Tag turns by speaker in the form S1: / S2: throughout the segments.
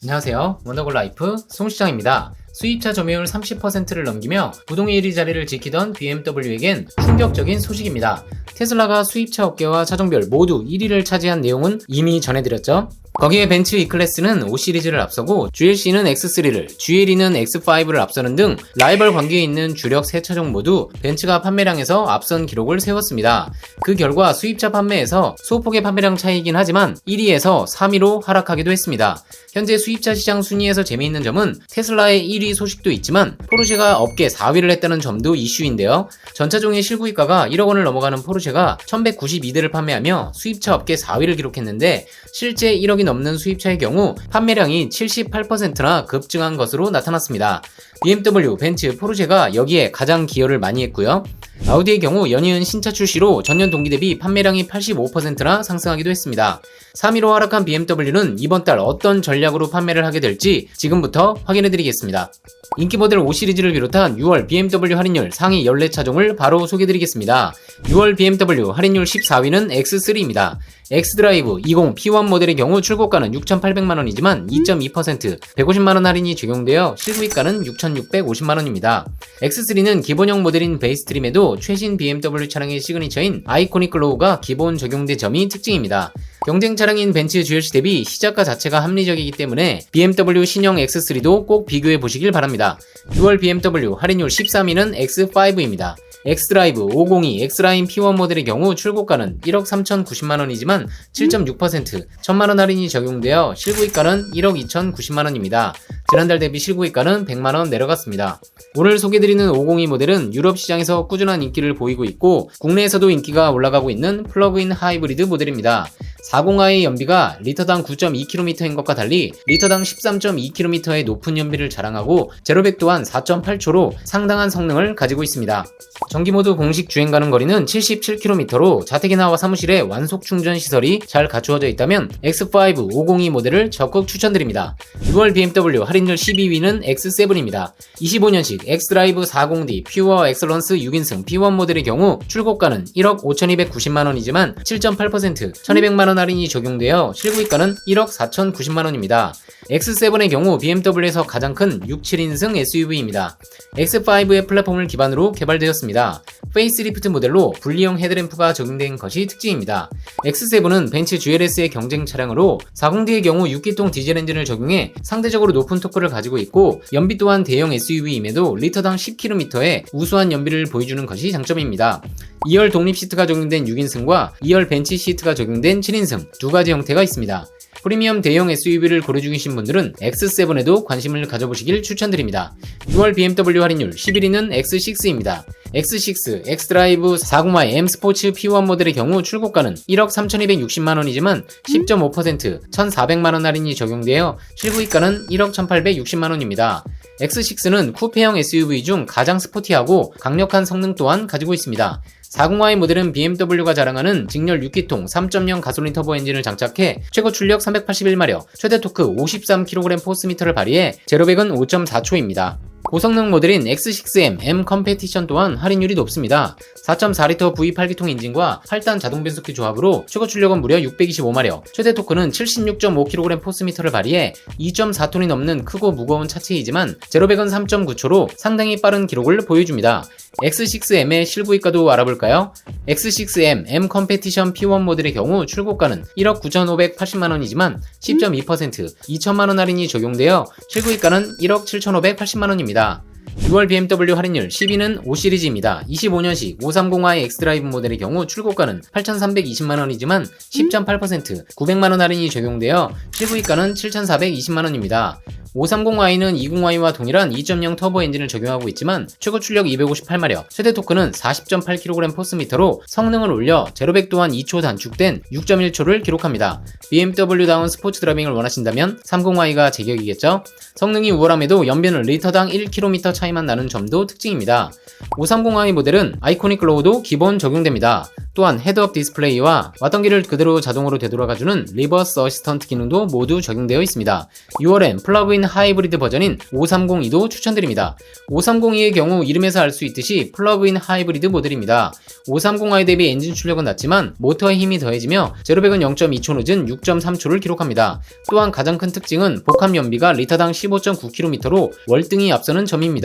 S1: 안녕하세요. 원더골 라이프 송시장입니다. 수입차 점유율 30%를 넘기며 부동의 1위 자리를 지키던 BMW에겐 충격적인 소식입니다. 테슬라가 수입차 업계와 차종별 모두 1위를 차지한 내용은 이미 전해드렸죠. 거기에 벤츠 E클래스는 5시리즈를 앞서고 GLC는 X3를, GLE는 X5를 앞서는 등 라이벌 관계에 있는 주력 세 차종 모두 벤츠가 판매량에서 앞선 기록을 세웠습니다. 그 결과 수입차 판매에서 소폭의 판매량 차이이긴 하지만 1위에서 3위로 하락하기도 했습니다. 현재 수입차 시장 순위에서 재미있는 점은 테슬라의 1위 소식도 있지만 포르쉐가 업계 4위를 했다는 점도 이슈인데요. 전차종의 실구입가가 1억 원을 넘어가는 포르쉐가 1192대를 판매하며 수입차 업계 4위를 기록했는데 실제 1억 이 넘는 수입차의 경우 판매량이 78%나 급증한 것으로 나타났습니다. BMW, 벤츠, 포르쉐가 여기에 가장 기여를 많이 했고요. 아우디의 경우 연이은 신차 출시로 전년 동기 대비 판매량이 85%나 상승하기도 했습니다. 3위로 하락한 BMW는 이번 달 어떤 전략으로 판매를 하게 될지 지금부터 확인해 드리겠습니다. 인기 모델 5 시리즈를 비롯한 6월 BMW 할인율 상위 14차종을 바로 소개해 드리겠습니다. 6월 BMW 할인율 14위는 X3입니다. 엑스드라이브 20 P1 모델의 경우 출고가는 6,800만원이지만 2.2% 150만원 할인이 적용되어 실구입가는 6,650만원입니다. X3는 기본형 모델인 베이스 트림에도 최신 BMW 차량의 시그니처인 아이코닉 글로우가 기본 적용된 점이 특징입니다. 경쟁 차량인 벤츠 GLC 대비 시작가 자체가 합리적이기 때문에 BMW 신형 X3도 꼭 비교해 보시길 바랍니다. 6월 BMW 할인율 13위는 X5입니다. X드라이브 502 X라인 P1 모델의 경우 출고가는 1억 3,090만원이지만 7.6% 1,000만원 할인이 적용되어 실구입가는 1억 2,090만원입니다. 지난달 대비 실구입가는 100만원 내려갔습니다. 오늘 소개드리는 502 모델은 유럽 시장에서 꾸준한 인기를 보이고 있고 국내에서도 인기가 올라가고 있는 플러그인 하이브리드 모델입니다. 40i의 연비가 리터당 9.2km인 것과 달리 리터당 13.2km의 높은 연비를 자랑하고 제로백 또한 4.8초로 상당한 성능을 가지고 있습니다. 전기 모드 공식 주행 가능 거리는 77km로 자택이나 사무실에 완속 충전 시설이 잘 갖추어져 있다면 X5 502 모델을 적극 추천드립니다. 6월 BMW 할인율 12위는 X7입니다. 25년식 X드라이브 40D 퓨어 엑설런스 6인승 P1 모델의 경우 출고가는 1억 5290만원이지만 7.8% 1200만원 할인이 적용되어 실구입가는 1억 4090만원입니다. X7의 경우 BMW에서 가장 큰 6, 7인승 SUV입니다. X5의 플랫폼을 기반으로 개발되었습니다. 페이스리프트 모델로 분리형 헤드램프가 적용된 것이 특징입니다. X7은 벤츠 GLS의 경쟁 차량으로 40D의 경우 6기통 디젤 엔진을 적용해 상대적으로 높은 토크를 가지고 있고 연비 또한 대형 SUV임에도 리터당 10km의 우수한 연비를 보여주는 것이 장점입니다. 2열 독립 시트가 적용된 6인승과 2열 벤치 시트가 적용된 7인승 두 가지 형태가 있습니다. 프리미엄 대형 SUV를 고려 중이신 분들은 X7에도 관심을 가져보시길 추천드립니다. 6월 BMW 할인율 11위는 X6입니다. X6, X드라이브 40i M 스포츠 P1 모델의 경우 출고가는 1억 3,260만원이지만 10.5% 1,400만원 할인이 적용되어 실구입가는 1억 1,860만원입니다. X6는 쿠페형 SUV 중 가장 스포티하고 강력한 성능 또한 가지고 있습니다. 40i 모델은 BMW가 자랑하는 직렬 6기통 3.0 가솔린 터보 엔진을 장착해 최고 출력 381마력, 최대 토크 53kg 포스미터를 발휘해 제로백은 5.4초입니다. 고성능 모델인 X6M M 컴페티션 또한 할인율이 높습니다. 4.4L V8기통 엔진과 8단 자동 변속기 조합으로 최고 출력은 무려 625마력, 최대 토크는 76.5kg 포스미터를 발휘해 2.4톤이 넘는 크고 무거운 차체이지만 제로백은 3.9초로 상당히 빠른 기록을 보여줍니다. X6M의 실구입가도 알아볼까요? X6M M 컴페티션 P1 모델의 경우 출고가는 1억 9,580만원이지만 10.2% 2천만원 할인이 적용되어 실구입가는 1억 7,580만원입니다. 있습니다. 6월 BMW 할인율 10위는 5시리즈입니다. 25년식 530i X드라이브 모델의 경우 출고가는 8,320만원이지만 10.8% 900만원 할인이 적용되어 실구입가는 7,420만원입니다. 530i는 20i와 동일한 2.0 터보 엔진을 적용하고 있지만 최고 출력 258마력, 최대 토크는 40.8kg 포스미터로 성능을 올려 제로백 또한 2초 단축된 6.1초를 기록합니다. BMW다운 스포츠 드라이빙을 원하신다면 30i가 제격이겠죠? 성능이 우월함에도 연비는 리터당 1km 차이만 나는 점도 특징입니다. 530i 모델은 아이코닉 글로우도 기본 적용됩니다. 또한 헤드업 디스플레이와 왔던 길을 그대로 자동으로 되돌아가주는 리버스 어시스턴트 기능도 모두 적용되어 있습니다. 6월엔 플러그인 하이브리드 버전인 5302도 추천드립니다. 5302의 경우 이름에서 알 수 있듯이 플러그인 하이브리드 모델입니다. 530i 대비 엔진 출력은 낮지만 모터의 힘이 더해지며 제로백은 0.2초 늦은 6.3초를 기록합니다. 또한 가장 큰 특징은 복합 연비가 리터당 15.9km로 월등히 앞서는 점입니다.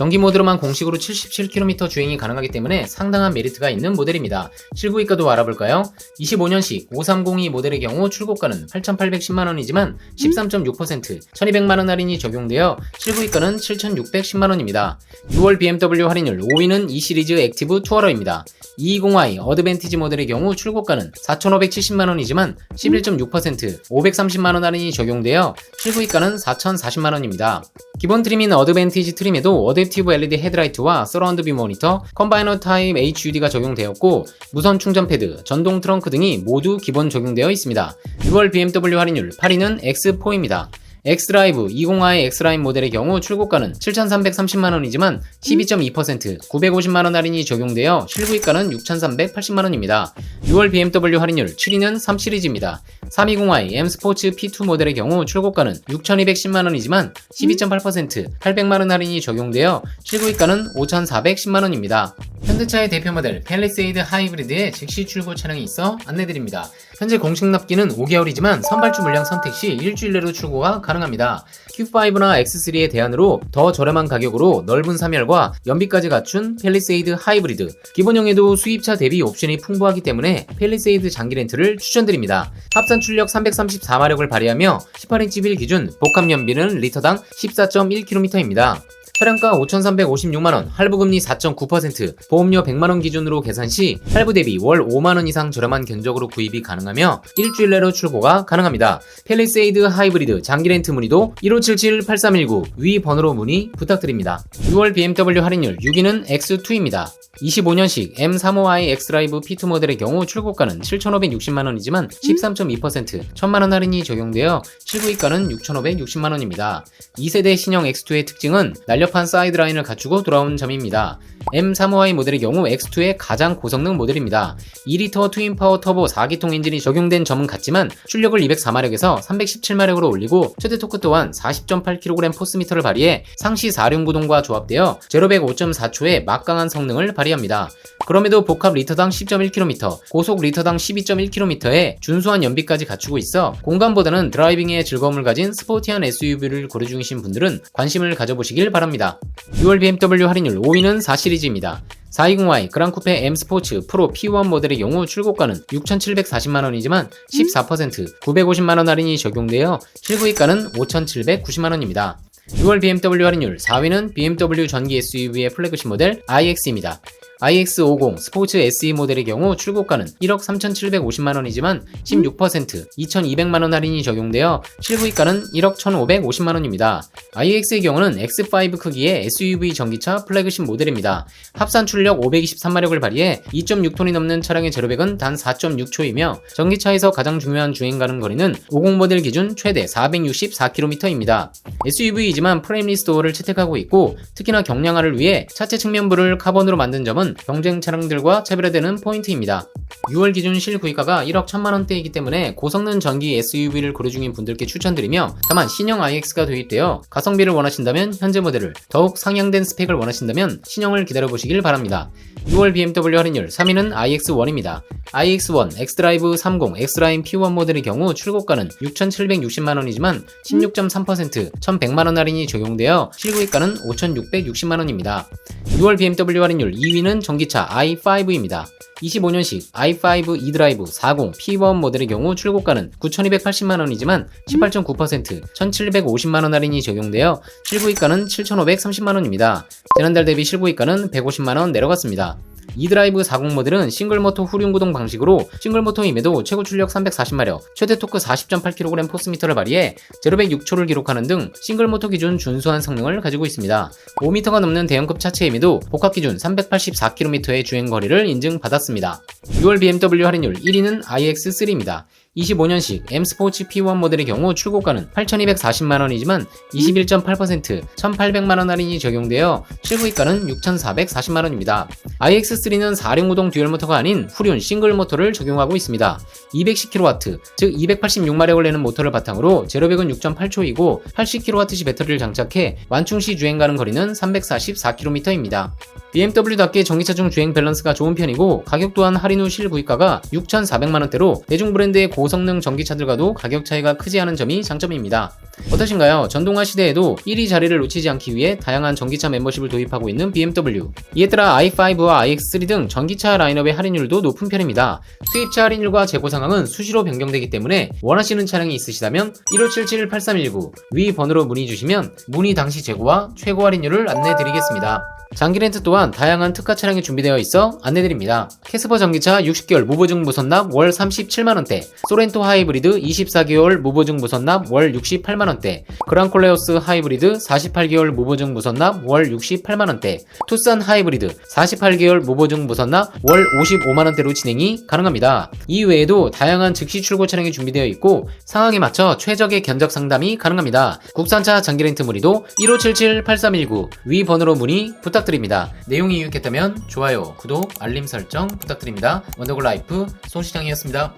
S1: 전기 모드로만 공식으로 77km 주행이 가능하기 때문에 상당한 메리트가 있는 모델입니다. 실구입가도 알아볼까요? 25년식 5302 모델의 경우 출고가는 8,810만원이지만 13.6% 1,200만원 할인이 적용되어 실구입가는 7,610만원입니다. 6월 BMW 할인율 5위는 이 시리즈 액티브 투어러입니다. 220i 어드밴티지 모델의 경우 출고가는 4,570만원이지만 11.6% 530만원 할인이 적용되어 실구입가는 4,040만원입니다. 기본 트림인 어드밴티지 트림에도 어댑티브 LED 헤드라이트와 서라운드 뷰 모니터, 컴바이너 타입 HUD가 적용되었고 무선 충전 패드, 전동 트렁크 등이 모두 기본 적용되어 있습니다. 6월 BMW 할인율 8위는 X4입니다. 엑스라이브 20i 엑스라인 모델의 경우 출고가는 7,330만원이지만 12.2% 950만원 할인이 적용되어 실구입가는 6,380만원입니다. 6월 BMW 할인율 7위는 3시리즈입니다. 320i M 스포츠 P2 모델의 경우 출고가는 6,210만원이지만 12.8% 800만원 할인이 적용되어 실구입가는 5,410만원입니다. 현대차의 대표 모델 펠리세이드 하이브리드의 즉시 출고 차량이 있어 안내드립니다. 현재 공식 납기는 5개월이지만 선발주 물량 선택 시 일주일 내로 출고가 가능합니다. Q5나 X3의 대안으로 더 저렴한 가격으로 넓은 사멸과 연비까지 갖춘 펠리세이드 하이브리드. 기본형에도 수입차 대비 옵션이 풍부하기 때문에 펠리세이드 장기 렌트를 추천드립니다. 합산 출력 334마력을 발휘하며 18인치 빌 기준 복합 연비는 리터당 14.1km입니다. 차량가 5,356만원, 할부금리 4.9%, 보험료 100만원 기준으로 계산 시 할부 대비 월 5만원 이상 저렴한 견적으로 구입이 가능하며 일주일 내로 출고가 가능합니다. 펠리세이드 하이브리드 장기 렌트 문의도 1577-8319 위 번호로 문의 부탁드립니다. 6월 BMW 할인율 6위는 X2입니다. 25년식 M35i X라이브 P2 모델의 경우 출고가는 7,560만원이지만 13.2% 1,000만원 할인이 적용되어 실구입가는 6,560만원입니다. 2세대 신형 X2의 특징은 날렵 한 사이드라인을 갖추고 돌아온 점입니다. M35i 모델의 경우 X2의 가장 고성능 모델입니다. 2리터 트윈파워 터보 4기통 엔진이 적용된 점은 같지만 출력을 204마력에서 317마력으로 올리고 최대 토크 또한 40.8kg 포스미터를 발휘해 상시 4륜 구동과 조합되어 제로백 5.4초의 막강한 성능을 발휘합니다. 그럼에도 복합 리터당 10.1km, 고속 리터당 12.1km의 준수한 연비까지 갖추고 있어 공간보다는 드라이빙의 즐거움을 가진 스포티한 SUV를 고려 중이신 분들은 관심을 가져보시길 바랍니다. 6월 BMW 할인율 5위는 4 시리즈입니다. 420i 그랑쿠페 M 스포츠 프로 P1 모델의 경우 출고가는 6,740만원이지만 14% 950만원 할인이 적용되어 실구입가는 5,790만원입니다. 6월 BMW 할인율 4위는 BMW 전기 SUV의 플래그십 모델 iX입니다. iX50 스포츠 SE 모델의 경우 출고가는 1억 3,750만원이지만 16% 2,200만원 할인이 적용되어 실구입가는 1억 1,550만원입니다. iX의 경우는 X5 크기의 SUV 전기차 플래그십 모델입니다. 합산 출력 523마력을 발휘해 2.6톤이 넘는 차량의 제로백은 단 4.6초이며 전기차에서 가장 중요한 주행 가능 거리는 50 모델 기준 최대 464km입니다. SUV이지만 프레임리스 도어를 채택하고 있고 특히나 경량화를 위해 차체 측면부를 카본으로 만든 점은 경쟁 차량들과 차별화되는 포인트입니다. 6월 기준 실구입가가 1억 1천만 원대이기 때문에 고성능 전기 SUV를 고려 중인 분들께 추천드리며 다만 신형 iX가 도입되어 가성비를 원하신다면 현재 모델을 더욱 상향된 스펙을 원하신다면 신형을 기다려보시길 바랍니다. 6월 BMW 할인율 3위는 iX1입니다. iX1, x드라이브 30, x라인 P1 모델의 경우 출고가는 6,760만원이지만 16.3% 1,100만원 할인이 적용되어 실구입가는 5,660만원입니다. 6월 BMW 할인율 2위는 전기차 i5입니다. 25년식 i5 e드라이브 40 P1 모델의 경우 출고가는 9,280만원이지만 18.9% 1,750만원 할인이 적용되어 실구입가는 7,530만원입니다. 지난달 대비 실구입가는 150만원 내려갔습니다. 이드라이브 40 모델은 싱글모터 후륜구동 방식으로 싱글모터임에도 최고 출력 340마력, 최대 토크 40.8kg 포스미터를 발휘해 0백 6초를 기록하는 등 싱글모터 기준 준수한 성능을 가지고 있습니다. 5m가 넘는 대형급 차체임에도 복합 기준 384km의 주행 거리를 인증받았습니다. 6월 BMW 할인율 1위는 iX3입니다. 25년식 M 스포츠 P1 모델의 경우 출고가는 8,240만원이지만 21.8% 1,800만원 할인이 적용되어 실구입가는 6,440만원입니다. iX3는 4륜구동 듀얼 모터가 아닌 후륜 싱글 모터를 적용하고 있습니다. 210kW, 즉 286마력을 내는 모터를 바탕으로 제로백은 6.8초이고 80kWh 배터리를 장착해 완충 시 주행 가능 거리는 344km입니다. BMW답게 전기차 중 주행 밸런스가 좋은 편이고 가격 또한 할인 후 실구입가가 6,400만원대로 대중 브랜드의 고 성능 전기차들과도 가격 차이가 크지 않은 점이 장점입니다. 어떠신가요? 전동화 시대에도 1위 자리를 놓치지 않기 위해 다양한 전기차 멤버십을 도입하고 있는 BMW. 이에 따라 i5와 iX3 등 전기차 라인업의 할인율도 높은 편입니다. 수입차 할인율과 재고 상황은 수시로 변경되기 때문에 원하시는 차량이 있으시다면 1577-8319 위 번호로 문의 주시면 문의 당시 재고와 최고 할인율을 안내 드리겠습니다. 장기 렌트 또한 다양한 특가 차량이 준비되어 있어 안내드립니다. 캐스퍼 전기차 60개월 무보증 무선납 월 37만원대, 소렌토 하이브리드 24개월 무보증 무선납 월 68만원대, 그랑콜레오스 하이브리드 48개월 무보증 무선납 월 68만원대, 투싼 하이브리드 48개월 무보증 무선납 월 55만원대로 진행이 가능합니다. 이 외에도 다양한 즉시 출고 차량이 준비되어 있고 상황에 맞춰 최적의 견적 상담이 가능합니다. 국산차 장기 렌트 문의도 1577-8319 위 번호로 문의 부탁드립니다. 내용이 유익했다면 좋아요, 구독, 알림 설정 부탁드립니다. 원더골 라이프 손시장이었습니다.